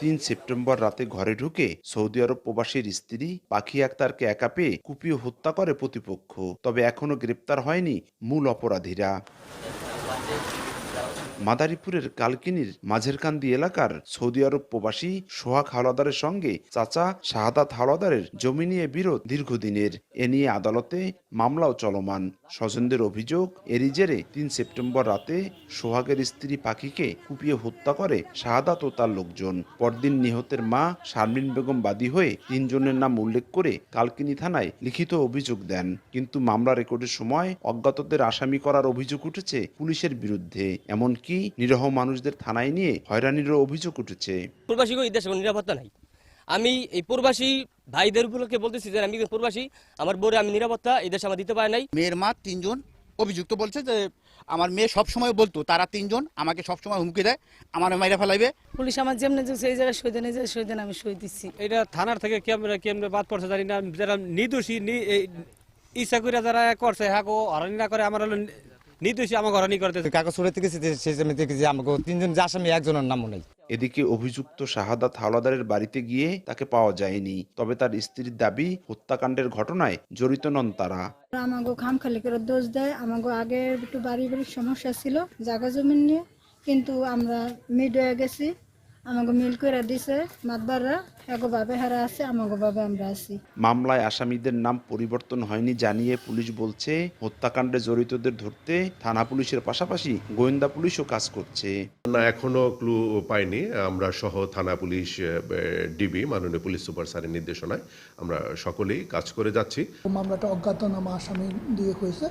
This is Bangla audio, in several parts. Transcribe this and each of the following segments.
তিন সেপ্টেম্বর রাতে ঘরে ঢুকে সৌদি আরব প্রবাসীর স্ত্রী পাখি আক্তারকে একা পেয়ে কুপিয়ে হত্যা করে প্রতিপক্ষ। তবে এখনও গ্রেপ্তার হয়নি মূল অপরাধীরা। মাদারীপুরের কালকিনির মাঝেরকান্দি এলাকার সৌদি আরব প্রবাসী সোহাগ হাওলাদারের সঙ্গে চাচা শাহাদাত হাওলাদারের জমি নিয়ে বিরোধ দীর্ঘদিনের। এ নিয়ে আদালতে মামলাও চলমান। স্বজনদের অভিযোগ, এরই জেরে তিন সেপ্টেম্বর রাতে সোহাগের স্ত্রী পাখিকে কুপিয়ে হত্যা করে শাহাদাত ও তার লোকজন। পরদিন নিহতের মা শারমিন বেগম বাদী হয়ে তিনজনের নাম উল্লেখ করে কালকিনি থানায় লিখিত অভিযোগ দেন। কিন্তু মামলা রেকর্ডের সময় অজ্ঞাতদের আসামি করার অভিযোগ উঠেছে পুলিশের বিরুদ্ধে। এমনকি নিরহ মানুষদের থানায় নিয়ে হয়রানিরও অভিযোগ উঠেছে? প্রবাসী এই দেশে নিরাপত্তা নাই। আমি এই প্রবাসী ভাইদের উপলক্ষে বলতেছি যে আমি প্রবাসী আমার বোরে আমি নিরাপত্তা এই দেশে আমার দিতে পারে নাই। মেয়ের মা তিনজন অভিযুক্ত বলছে যে আমার মেয়ে সব সময় বলতো তারা তিনজন আমাকে সব সময় হুমকি দেয় আমার মাইরা ফেলাইবে। পুলিশ আমার যেমনি যে এই জায়গায় সই দেন এই জায়গায় সই দেন আমি সই দিচ্ছি। এটা থানার থেকে কেমনে কেমনে বাদ পড়ছে জানি না যারা নির্দোষী নি- এই ইচ্ছা করে যারা করছে হ্যাঁ হরানি না করে আমার হলো নির্দোষী আমাকে হরানি করতে কাকা সুরে থেকে যে দেখেছি আমাকে তিনজন যে আসামি একজনের নামও নেই। এদিকে অভিযুক্ত শাহাদাত হাওলাদারের বাড়িতে গিয়ে তাকে পাওয়া যায়নি তবে তার স্ত্রীর দাবি হত্যাকাণ্ডের ঘটনায় জড়িত নন তারা। আমাকে খাম খালি করে দোষ দেয় আমাকে আগে একটু বাড়ি বাড়ির সমস্যা ছিল জায়গা জমিন নিয়ে কিন্তু আমরা মিড হয়ে গেছি। আমাকে মিল করে দিছে মাতবাররা এগো ভাবে হারা আছে ভাবে আমরা আছি। মামলায় আসামিদের নাম পরিবর্তন হয়নি জানিয়ে পুলিশ বলছে হত্যাকাণ্ডে জড়িতদের ধরতে থানা পুলিশের পাশাপাশি গোয়েন্দা পুলিশও কাজ করছে। না এখনও ক্লু পাইনি। আমরা সহ থানা পুলিশ ডিবি মাননীয় পুলিশ সুপার স্যারের নির্দেশনায় আমরা সকলেই কাজ করে যাচ্ছি। মামলাটা অজ্ঞাতনামা আসামি দিয়ে হয়েছে।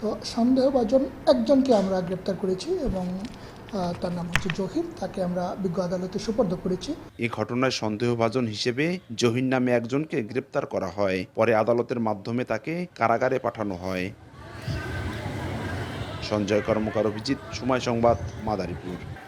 তো সন্দেহভাজন একজনকে আমরা গ্রেপ্তার করেছি এবং তার নাম হচ্ছে জহির, তাকে আমরা বিজ্ঞ আদালতে সুপর্দ করেছি। এই ঘটনায় সন্দেহভাজন হিসেবে জহির নামে একজনকে গ্রেপ্তার করা হয়। পরে আদালতের মাধ্যমে তাকে কারাগারে পাঠানো হয়। সঞ্জয় কর্মকার অভিজিৎ, সময় সংবাদ, মাদারীপুর।